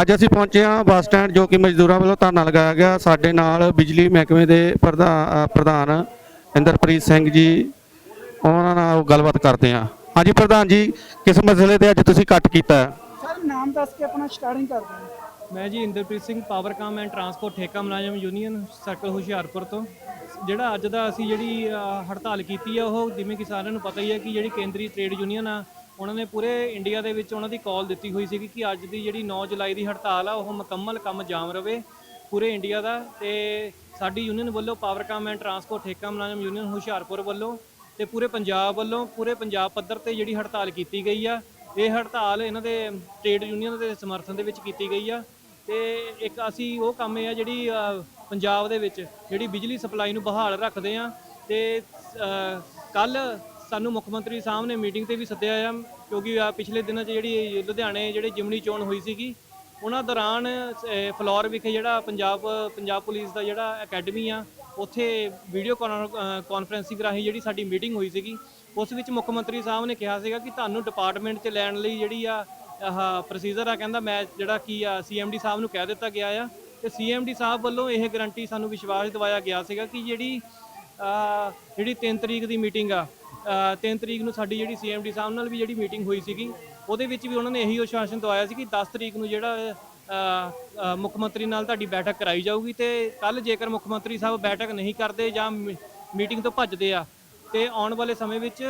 ਅੱਜ ਅਸੀਂ ਪਹੁੰਚੇ ਹਾਂ ਬੱਸ ਸਟੈਂਡ ਜੋ ਕਿ ਮਜ਼ਦੂਰਾਂ ਵੱਲੋਂ ਧਰਨਾ ਲਗਾਇਆ ਗਿਆ। ਸਾਡੇ ਨਾਲ ਬਿਜਲੀ ਮਹਿਕਮੇ ਦੇ ਪ੍ਰਧਾਨ ਪ੍ਰਧਾਨ ਇੰਦਰਪ੍ਰੀਤ ਸਿੰਘ ਜੀ ਉਹਨਾਂ ਨਾਲ ਗੱਲਬਾਤ ਕਰਦੇ ਹਾਂ। ਹਾਂਜੀ ਪ੍ਰਧਾਨ ਜੀ ਕਿਸ ਮਸਲੇ ਤੇ ਅੱਜ ਤੁਸੀਂ ਇਕੱਠ ਕੀਤਾ? ਹੈ ਸਰ ਨਾਮ ਦੱਸ ਕੇ ਆਪਣਾ ਸਟਾਰਟਿੰਗ ਕਰਦੇ ਹਾਂ। ਮੈਂ ਜੀ ਇੰਦਰਪ੍ਰੀਤ ਸਿੰਘ ਪਾਵਰਕਾਮ ਐਂਡ ਟਰਾਂਸਪੋਰਟ ਠੇਕਾ ਮੁਲਾਜ਼ਮ ਯੂਨੀਅਨ ਸਰਕਲ ਹੁਸ਼ਿਆਰਪੁਰ ਤੋਂ। ਜਿਹੜਾ ਅੱਜ ਦਾ ਅਸੀਂ ਜਿਹੜੀ ਹੜਤਾਲ ਕੀਤੀ ਆ ਉਹ ਜਿਵੇਂ ਕਿ ਸਾਰਿਆਂ ਨੂੰ ਪਤਾ ਹੀ ਹੈ ਕਿ ਜਿਹੜੀ ਕੇਂਦਰੀ ਟ੍ਰੇਡ ਯੂਨੀਅਨ ਆ ਉਹਨਾਂ ਨੇ ਪੂਰੇ ਇੰਡੀਆ ਦੇ ਵਿੱਚ ਉਹਨਾਂ ਦੀ ਕਾਲ ਦਿੱਤੀ ਹੋਈ ਸੀਗੀ ਕਿ ਅੱਜ ਦੀ ਜਿਹੜੀ 9 ਜੁਲਾਈ ਦੀ ਹੜਤਾਲ ਆ, ਉਹ ਮੁਕੰਮਲ ਕੰਮ ਜਾਮ ਰਵੇ ਪੂਰੇ ਇੰਡੀਆ ਦਾ ਤੇ ਸਾਡੀ ਯੂਨੀਅਨ ਵੱਲੋਂ ਪਾਵਰਕਾਮ ਐਂਡ ਟਰਾਂਸਪੋਰਟ ਠੇਕਾ ਮੁਲਾਜ਼ਮ ਯੂਨੀਅਨ ਹੁਸ਼ਿਆਰਪੁਰ ਵੱਲੋਂ ਤੇ ਪੂਰੇ ਪੰਜਾਬ ਵੱਲੋਂ ਪੂਰੇ ਪੰਜਾਬ ਪੱਧਰ ਤੇ ਜਿਹੜੀ ਹੜਤਾਲ ਕੀਤੀ ਗਈ ਆ, ਇਹ ਹੜਤਾਲ ਇਹਨਾਂ ਦੇ ਟ੍ਰੇਡ ਯੂਨੀਅਨ ਦੇ ਸਮਰਥਨ ਦੇ ਵਿੱਚ ਕੀਤੀ ਗਈ ਆ ਤੇ ਇੱਕ ਅਸੀਂ ਉਹ ਕੰਮ ਆ ਜਿਹੜੀ ਪੰਜਾਬ ਦੇ ਵਿੱਚ ਜਿਹੜੀ ਬਿਜਲੀ ਸਪਲਾਈ ਨੂੰ ਬਹਾਲ ਰੱਖਦੇ ਆ ਤੇ ਕੱਲ ਸਾਨੂੰ ਮੁੱਖ ਮੰਤਰੀ ਸਾਹਿਬ ਨੇ ਮੀਟਿੰਗ ਤੇ ਵੀ ਸੱਦਿਆ ਆ ਕਿਉਂਕਿ ਅ, ਪਿਛਲੇ ਦਿਨਾਂ 'ਚ ਜਿਹੜੀ ਲੁਧਿਆਣੇ ਜਿਹੜੇ ਜਿਮਨੀ ਚੋਣ ਹੋਈ ਸੀਗੀ ਉਹਨਾਂ ਦੌਰਾਨ ਅ, ਫਲੋਰ ਵਿਖੇ ਜਿਹੜਾ ਪੰਜਾਬ ਪੰਜਾਬ ਪੁਲਿਸ ਦਾ ਜਿਹੜਾ ਅਕੈਡਮੀ ਆ ਉੱਥੇ ਵੀਡੀਓ ਕਾਨਫਰੰਸਿੰਗ ਰਾਹੀਂ ਜਿਹੜੀ ਸਾਡੀ ਮੀਟਿੰਗ ਹੋਈ ਸੀਗੀ ਉਸ ਵਿੱਚ ਮੁੱਖ ਮੰਤਰੀ ਸਾਹਿਬ ਨੇ ਕਿਹਾ ਸੀਗਾ ਕਿ ਤੁਹਾਨੂੰ ਡਿਪਾਰਟਮੈਂਟ 'ਚ ਲੈਣ ਲਈ ਜਿਹੜੀ ਆ ਆਹ ਪ੍ਰੋਸੀਜਰ ਆ ਕਹਿੰਦਾ ਮੈਂ ਜਿਹੜਾ ਕੀ ਆ ਸੀਐਮਡੀ ਸਾਹਿਬ ਨੂੰ ਕਹਿ ਦਿੱਤਾ ਗਿਆ ਆ ਤੇ ਸੀਐਮਡੀ ਸਾਹਿਬ ਵੱਲੋਂ ਇਹ ਗਰੰਟੀ ਸਾਨੂੰ ਵਿਸ਼ਵਾਸ ਦਿਵਾਇਆ ਗਿਆ ਸੀਗਾ ਕਿ ਜਿਹੜੀ ਜਿਹੜੀ 3 ਤਰੀਕ ਦੀ ਮੀਟਿੰਗ ਆ 3 ਤਰੀਕ ਨੂੰ ਸਾਡੀ ਜਿਹੜੀ ਸੀਐਮਡੀ ਸਾਹਿਬ ਨਾਲ ਵੀ ਜਿਹੜੀ ਮੀਟਿੰਗ ਹੋਈ ਸੀਗੀ, ਉਹਦੇ ਵਿੱਚ ਵੀ ਉਹਨਾਂ ਨੇ ਇਹੀ ਆਸ਼ਵਾਸਨ ਦਵਾਇਆ ਸੀ ਕਿ 10 ਤਰੀਕ ਨੂੰ ਜਿਹੜਾ ਮੁੱਖ ਮੰਤਰੀ ਨਾਲ ਤੁਹਾਡੀ ਬੈਠਕ ਕਰਾਈ ਜਾਊਗੀ ਤੇ ਕੱਲ ਜੇਕਰ ਮੁੱਖ ਮੰਤਰੀ ਸਾਹਿਬ ਬੈਠਕ ਨਹੀਂ ਕਰਦੇ ਜਾਂ ਮੀਟਿੰਗ ਤੋਂ ਭੱਜਦੇ ਆ, ਤੇ ਆਉਣ ਵਾਲੇ ਸਮੇਂ ਵਿੱਚ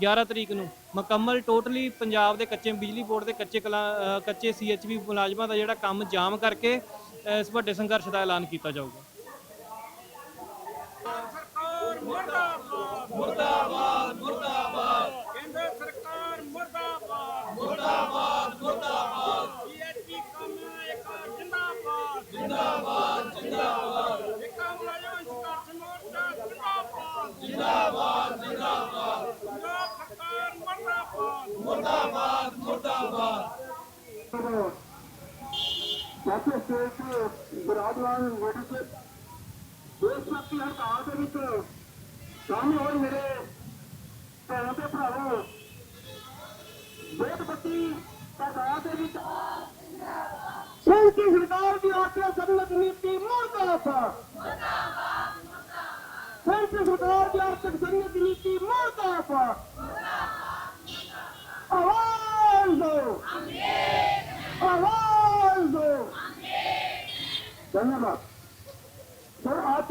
11 ਤਰੀਕ ਨੂੰ ਮੁਕੰਮਲ ਟੋਟਲੀ ਪੰਜਾਬ ਦੇ ਕੱਚੇ, ਬਿਜਲੀ ਬੋਰਡ ਦੇ ਕੱਚੇ ਕਲਾ- ਅਹ, ਕੱਚੇ ਸੀਐਚਬੀ ਮੁਲਾਜ਼ਮਾਂ ਦਾ ਜਿਹੜਾ ਕੰਮ ਜਾਮ ਕਰਕੇ ਇਸ ਵੱਡੇ ਸੰਘਰਸ਼ ਦਾ ਐਲਾਨ ਕੀਤਾ ਜਾਊਗਾ। ਕੇਂਦਰ ਸਰਕਾਰ ਮੁਰਦਾਬਾਦ ਮੁਰਦਾਬਾਦ ਮੁਰਦਾਬਾਦ ਸੀਐਚਪੀ ਕਾਮਿਆਂ ਇੱਕ ਜਿੰਦਾਬਾਦ ਜਿੰਦਾਬਾਦ ਜਿੰਦਾਬਾਦ ਏਕਾ ਮੁਲਾਜ਼ਮ ਸੰਘਰਸ਼ ਮੋਰਚਾ ਜਿੰਦਾਬਾਦ ਜਿੰਦਾਬਾਦ ਜਿੰਦਾਬਾਦ ਪੰਜਾਬ ਸਰਕਾਰ ਮੁਰਦਾਬਾਦ ਸਾਥੀ ਸਟੇਟ ਵਿਰਾਜਮਾਨ ਲੀਡਰਸ਼ਿਪ ਦੇਸ਼ ਭਗਤੀ ਹੜਤਾਲ ਦੇ ਵਿੱਚ ਸ਼ਾਮਿਲ ਹੋਏ ਮੇਰੇ ਭੈਣਾਂ ਤੇ ਭਰਾਵੋ ਬਹੁਤ ਵੱਡੀ ਤਾਦਾਦ ਦੇ ਵਿੱਚ ਸੰਕੀ ਸਰਕਾਰ ਦੀ ਆਖਿਆ ਸੰਗਤ ਨੀਤੀ ਮੁਰਦਾਬਾਦ ਸੰਕੀ ਸਰਕਾਰ ਦੀ ਆਰਥਿਕ ਸੰਗਤ ਨੀਤੀ ਮੁਰਦਾਬਾਦ ਆਵਾਜ਼ ಧನ್ಯವಾದ ಸರ್ ಆತ